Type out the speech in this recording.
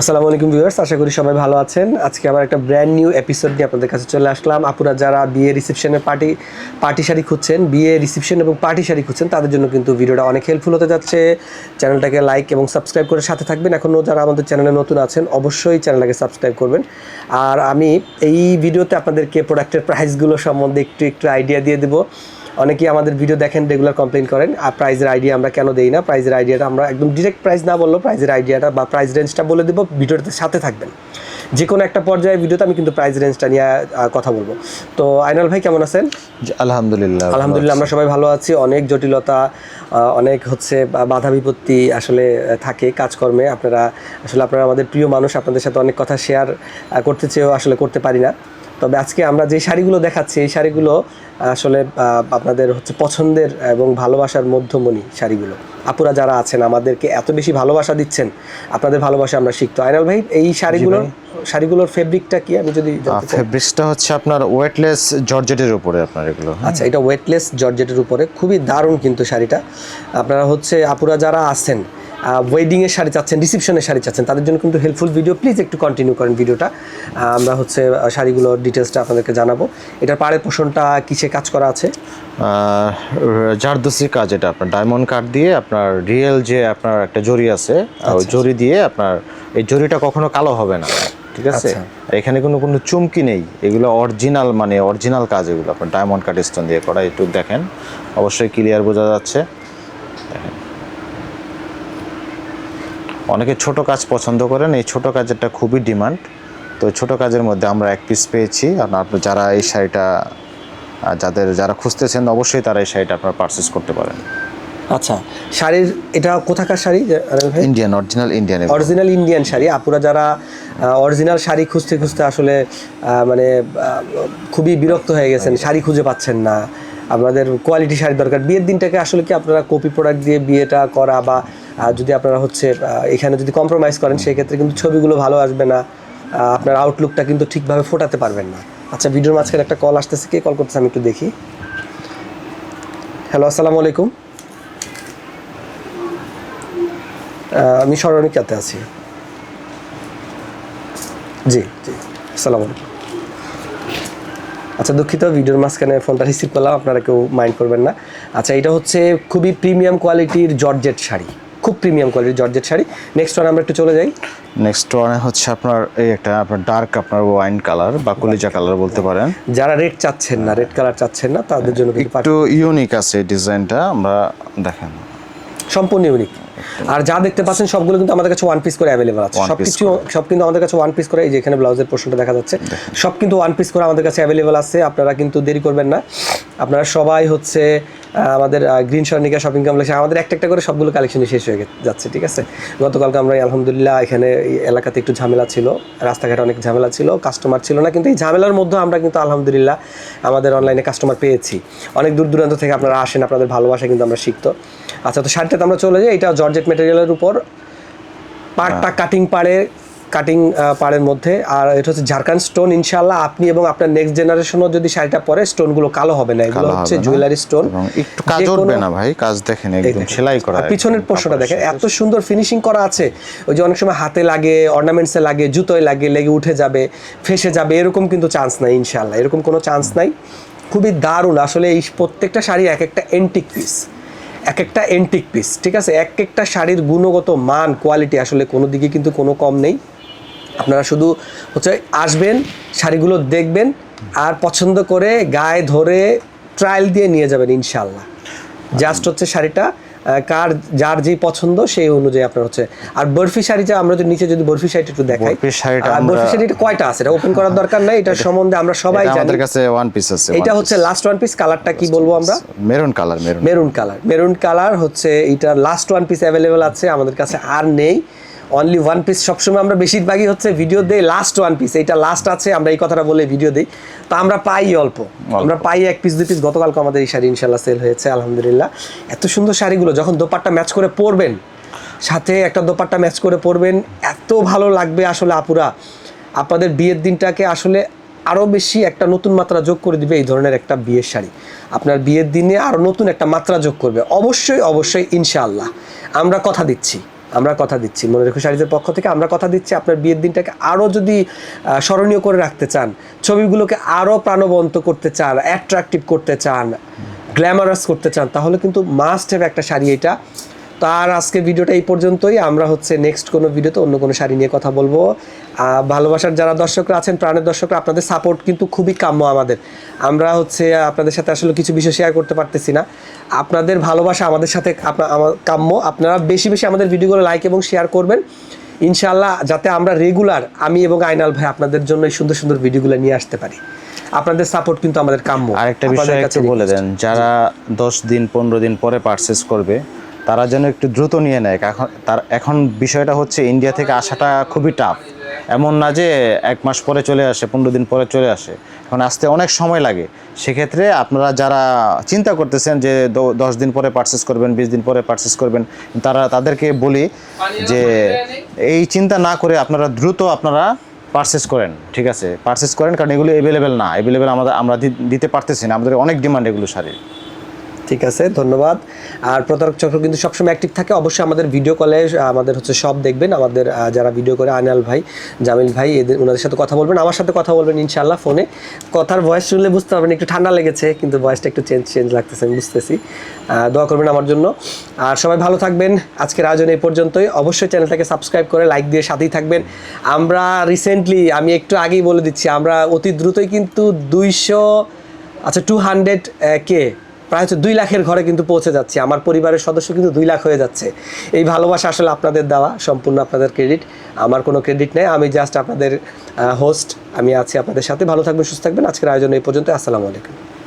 আসসালামু আলাইকুম ভিউয়ার্স, আশা করি সবাই ভালো আছেন। আজকে আবার একটা ব্র্যান্ড নিউ এপিসোড নিয়ে আপনাদের কাছে চলে আসলাম। আপুরা যারা বিয়ে রিসেপশনের পার্টি পার্টি শাড়ি খুঁজছেন, বিয়ে রিসেপশন এবং পার্টি শাড়ি খুঁজছেন, তাদের জন্য কিন্তু ভিডিওটা অনেক হেল্পফুল হতে যাচ্ছে। চ্যানেলটাকে লাইক এবং সাবস্ক্রাইব করে সাথে থাকবেন। এখনও যারা আমাদের চ্যানেলে নতুন আছেন, অবশ্যই চ্যানেলটাকে সাবস্ক্রাইব করবেন। আর আমি এই ভিডিওতে আপনাদেরকে প্রোডাক্টের প্রাইসগুলো সম্বন্ধে একটু একটু আইডিয়া দিয়ে দেবো। অনেকেই আমাদের ভিডিও দেখেন রেগুলার কমপ্লেন করেন আর প্রাইজের আইডিয়া আমরা কেন দেই না? প্রাইজের আইডিয়াটা আমরা একদম ডিরেক্ট প্রাইস না বললেও প্রাইজের আইডিয়াটা বা প্রাইস রেঞ্জটা বলে দেবো ভিডিওটাতে সাথে থাকবেন। যে কোনো একটা পর্যায়ে ভিডিওতে আমি কিন্তু প্রাইস রেঞ্জটা নিয়ে কথা বলব। তো আইনাল ভাই কেমন আছেন? আলহামদুলিল্লাহ আলহামদুলিল্লাহ আমরা সবাই ভালো আছি। অনেক জটিলতা অনেক হচ্ছে বাধা বিপত্তি আসলে থাকে কাজকর্মে। আপনারা আসলে আপনারা আমাদের প্রিয় মানুষ আপনাদের সাথে অনেক কথা শেয়ার করতে চেয়েও আসলে করতে পারি না। তবে আজকে আমরা যে শাড়িগুলো দেখাচ্ছি এই শাড়িগুলো আসলে আপনাদের হচ্ছে পছন্দের এবং ভালোবাসার মধ্যমণি শাড়িগুলো। আপুরা যারা আছেন আমাদেরকে এত বেশি ভালোবাসা দিচ্ছেন আপনাদের ভালোবাসা আমরা শিখতো। আইনাল ভাই এই শাড়িগুলোর শাড়িগুলোর ফেব্রিকটা কি? আমি যদি? ফেব্রিক্সটা হচ্ছে আপনার ওয়েটলেস জর্জেটের উপরে আপনার এগুলো হ্যাঁ? আচ্ছা এটা ওয়েটলেস জর্জেটের উপরে। খুবই দারুণ কিন্তু শাড়িটা। আপনারা হচ্ছে আপুরা যারা আছেন ওয়েডিংয়ের শাড়ি চাচ্ছেন রিসিপশনের শাড়ি চাচ্ছেন তাদের জন্য কিন্তু হেল্পফুল ভিডিও প্লিজ একটু কন্টিনিউ করেন ভিডিওটা আমরা হচ্ছে শাড়িগুলোর ডিটেলসটা আপনাদেরকে জানাব। এটার পাড়ের পোষণটা কিসে কাজ করা আছে? জারদোসি কাজ এটা আপনার ডায়মন্ড কাট দিয়ে আপনার রিয়েল যে আপনার একটা জরি আছে আচ্ছা, ওই জরি দিয়ে আপনার এই জরিটা কখনো কালো হবে না ঠিক আছে? আচ্ছা। আর এখানে কোনো কোনো চুমকি নেই এগুলো অরিজিনাল মানে অরিজিনাল কাজ এগুলো আপনার ডায়মন্ড কাট স্টোন দিয়ে করা একটু দেখেন। অবশ্যই ক্লিয়ার বোঝা যাচ্ছে। অনেকে ছোট কাজ পছন্দ করেন এই ছোট কাজেরটা খুবই ডিমান্ড। তো ছোট কাজের মধ্যে আমরা এক পিস পেয়েছি। আর আপনার যারা এই শাড়িটা যাদের যারা খুঁজতেছেন অবশ্যই তারা এই শাড়িটা আপনার পারচেস করতে পারেন। আচ্ছা শাড়ির এটা কোথাকার sari Indian original Indian original Indian sari. আপুরা যারা অরিজিনাল শাড়ি খুঁজতে খুঁজতে আসলে মানে খুবই বিরক্ত হয়ে গেছেন শাড়ি খুঁজে পাচ্ছেন না। আপনাদের কোয়ালিটি শাড়ি দরকার। বিয়ের দিনটাকে আসলে কি আপনারা কপি প্রোডাক্ট দিয়ে বিয়েটা করা বা যদি আপনারা হচ্ছে এখানে যদি কম্প্রোমাইজ করেন, সেক্ষেত্রে কিন্তু ছবিগুলো ভালো আসবে না। আপনার আউটলুকটা কিন্তু ঠিকভাবে ফোটাতে পারবেন না। আচ্ছা ভিডিওর মাঝখানে একটা কল আসতেছে। কে কল করতেছে আমি একটু দেখি। হ্যালো আসসালামু আলাইকুম। আমি স্মরণিকাতে আছি। জি জি, আসসালামু আলাইকুম। আচ্ছা দুঃখিত ভিডিওর মাঝখানে ফোনটা রিসিভ করলাম আপনারা কেউ মাইন্ড করবেন না। আচ্ছা এটা হচ্ছে খুবই প্রিমিয়াম কোয়ালিটির জর্জেট শাড়ি। খুব প্রিমিয়াম কোয়ালিটির জর্জেট শাড়ি। নেক্সট ওয়ান আমরা একটু চলে যাই। নেক্সট ওয়ানে হচ্ছে আপনার এই একটা আপনার ডার্ক আপনার ওয়াইন কালার বা কলিজা কালার বলতে পারেন। যারা রেড চাচ্ছেন না রেড কালার চাচ্ছেন না তাদের জন্য একটু ইউনিক আছে ডিজাইনটা আমরা দেখেন। সম্পূর্ণ ইউনিক আর যা দেখতে পাচ্ছেন সবগুলো কিন্তু আমাদের কাছে ওয়ান পিস করে অ্যাভেলেবল আছে। সব কিছু সব কিন্তু আমাদের কাছে ওয়ান পিস করে এই যে এখানে ব্লাউজের পোর্শনটা দেখা যাচ্ছে। সব কিন্তু ওয়ান পিস করে আমাদের কাছে অ্যাভেলেবল আছে আপনারা কিন্তু দেরি করবেন না। আপনারা সবাই হচ্ছে আমাদের গ্রিন স্বর্ণিকা শপিং কমপ্লেক্সে আমাদের একটা একটা করে সবগুলো কালেকশন শেষ হয়ে যাচ্ছে ঠিক আছে? গতকালকে আমরা আলহামদুলিল্লাহ এখানে এলাকাতে একটু ঝামেলা ছিল রাস্তাঘাটে অনেক ঝামেলা ছিল কাস্টমার ছিল না কিন্তু এই ঝামেলার মধ্যে আমরা কিন্তু আলহামদুলিল্লাহ আমাদের অনলাইনে কাস্টমার পেয়েছি। অনেক দূর দূরান্ত থেকে আপনারা আসেন আপনাদের ভালোবাসা কিন্তু আমরা শিখতো। আচ্ছা তো শাড়িটাতে আমরা চলে যাই। এটা জর্জেট মেটেরিয়ালের উপর। পাড়টা কাটিং পারে কাটিং পাড়ের মধ্যে। আর এটা হচ্ছে ঝাড়খান্ড স্টোন ইনশাল্লাহ আপনি এবং আপনার নেক্সট জেনারেশনও যদি শাড়িটা পরে স্টোনগুলো কালো হবে না। এগুলো হচ্ছে জুয়েলারি স্টোন একটু কাজ উঠবে না ভাই কাজ দেখেন একদম সেলাই করা পিছনের পোর্শনটা দেখেন এত সুন্দর ফিনিশিং করা আছে। ওই যে অনেক সময় হাতে লাগে অর্নামেন্টসে লাগে জুতোয় লাগে লেগে উঠে যাবে ফেসে যাবে এরকম কিন্তু চান্স নাই ইনশাল্লাহ এরকম কোনো চান্স নাই। খুবই দারুণ। আসলে এই প্রত্যেকটা শাড়ি এক একটা এন্টিক পিস এক একটা এন্টিক পিস ঠিক আছে? এক একটা শাড়ির গুণগত মান কোয়ালিটি আসলে কোনো দিকে কিন্তু কোনো কম নেই। আপনারা শুধু হচ্ছে আসবেন, শাড়িগুলো দেখবেন আর পছন্দ করে গায়ে ধরে ট্রায়াল দিয়ে নিয়ে যাবেন ইনশাল্লাহ জাস্ট হচ্ছে শাড়িটা কার যার যেই পছন্দ সেই অনুযায়ী আপনার হচ্ছে। আর বরফি শাড়িটা আমরা যদি নিচে যদি বরফি শাড়িটা একটু দেখাই। বরফি শাড়িটা আমরা- কয়টা আছে? এটা ওপেন করার দরকার নাই এটা সম্বন্ধে আমরা সবাই জানি আমাদের কাছে ওয়ান পিস আছে এটা হচ্ছে লাস্ট ওয়ান পিস কালারটা কি বলব আমরা? Maroon colour maroon maroon colour maroon colour হচ্ছে এটা লাস্ট ওয়ান পিস অ্যাভেলেবেল আছে আমাদের কাছে আর নেই। অনলি ওয়ান পিস সবসময় আমরা বেশিরভাগই হচ্ছে ভিডিও দেই লাস্ট ওয়ান পিস এইটা লাস্ট আছে আমরা এই কথাটা বলে ভিডিও দিই। তো আমরা পাই অল্প। আমরা পাই এক পিস দুই পিস গতকালকে আমাদের এই শাড়ি ইনশাল্লাহ সেল হয়েছে আলহামদুলিল্লাহ। এত সুন্দর শাড়িগুলো যখন দোপাট্টা ম্যাচ করে পরবেন সাথে একটা দোপাট্টা ম্যাচ করে পরবেন এত ভালো লাগবে আসলে আপুরা। আপনাদের বিয়ের দিনটাকে আসলে আরও বেশি একটা নতুন মাত্রা যোগ করে দিবে এই ধরনের একটা বিয়ের শাড়ি। আপনার বিয়ের দিনে আরও নতুন একটা মাত্রা যোগ করবে। অবশ্যই অবশ্যই ইনশাআল্লাহ আমরা কথা দিচ্ছি। আমরা কথা দিচ্ছি। মনে রেখো শাড়িদের পক্ষ থেকে আমরা কথা দিচ্ছি। আপনার বিয়ের দিনটাকে আরও যদি স্মরণীয় করে রাখতে চান, ছবিগুলোকে আরও প্রাণবন্ত করতে চান অ্যাট্রাকটিভ করতে চান গ্ল্যামারাস করতে চান, তাহলে কিন্তু মাস্ট হ্যাভ একটা শাড়ি এটা। তো আর আজকে ভিডিওটা এই পর্যন্তই। আমরা হচ্ছে নেক্সট কোনো ভিডিওতে অন্য কোনো শাড়ি নিয়ে কথা বলব। ভালোবাসার যারা দর্শকরা আছেন প্রাণের দর্শকরা আপনাদের সাপোর্ট কিন্তু খুবই কাম্য আমাদের। আমরা হচ্ছে আপনাদের সাথে আসলে কিছু বিষয় শেয়ার করতে পারতেছি না। আপনাদের ভালোবাসা আমাদের সাথে আপনা- আমার কাম্য। আপনারা বেশি বেশি আমাদের ভিডিওগুলো লাইক এবং শেয়ার করবেন। ইনশাআল্লাহ যাতে আমরা রেগুলার আমি এবং আইনাল ভাই আপনাদের জন্য এই সুন্দর সুন্দর ভিডিওগুলো নিয়ে আসতে পারি। আপনাদের সাপোর্ট কিন্তু আমাদের কাম্য। আরেকটা বিষয় একটু বলে দেন যারা দশ দিন পনেরো দিন পরে পারচেস করবে তারা যেন একটু দ্রুত নিয়ে নেয়। এখন তার এখন বিষয়টা হচ্ছে ইন্ডিয়া থেকে আসাটা খুবই টাফ এমন না যে এক মাস পরে চলে আসে, পনেরো দিন পরে চলে আসে। এখন আসতে অনেক সময় লাগে। সেক্ষেত্রে আপনারা যারা চিন্তা করতেছেন যে দশ দিন পরে পারচেস করবেন, বিশ দিন পরে পারচেস করবেন, তারা তাদেরকে বলি যে এই চিন্তা না করে আপনারা দ্রুত আপনারা পারচেস করেন, ঠিক আছে? পারচেস করেন কারণ এগুলো অ্যাভেলেবেল না। অ্যাভেলেবেল আমাদের, আমরা দিতে পারতেছি না। আমাদের অনেক ডিমান্ড এগুলো শাড়ির। ঠিক আছে, ধন্যবাদ। আর প্রতারক চক্র কিন্তু সবসময় অ্যাক্টিভ থাকে, অবশ্যই আমাদের ভিডিও কলে আমাদের হচ্ছে সব দেখবেন, আমাদের যারা ভিডিও করে, আনাল ভাই, জামিল ভাই, এদের ওনাদের সাথে কথা বলবেন, আমার সাথে কথা বলবেন ইনশাল্লাহ ফোনে। কথার ভয়েস শুনলে বুঝতে পারবেন, একটু ঠান্ডা লেগেছে, কিন্তু ভয়েসটা একটু চেঞ্জ চেঞ্জ লাগতেছে, আমি বুঝতেছি। দোয়া করবেন আমার জন্য। আর সবাই ভালো থাকবেন, আজকের আয়োজন এই পর্যন্তই। অবশ্যই চ্যানেলটাকে সাবস্ক্রাইব করে লাইক দিয়ে সাথেই থাকবেন। আমরা রিসেন্টলি আমি একটু আগেই বলে দিচ্ছি, আমরা অতি দ্রুতই কিন্তু দুইশো আচ্ছা টু হান্ড্রেড কে? প্রায় হচ্ছে দুই লাখের ঘরে কিন্তু পৌঁছে যাচ্ছে। আমার পরিবারের সদস্য কিন্তু দুই লাখ হয়ে যাচ্ছে। এই ভালোবাসা আসলে আপনাদের দেওয়া, সম্পূর্ণ আপনাদের ক্রেডিট আমার কোনো ক্রেডিট নেই। আমি জাস্ট আপনাদের হোস্ট আমি আছি আপনাদের সাথে। ভালো থাকবেন, সুস্থ থাকবেন। আজকের আয়োজন এই পর্যন্ত আসসালামু আলাইকুম।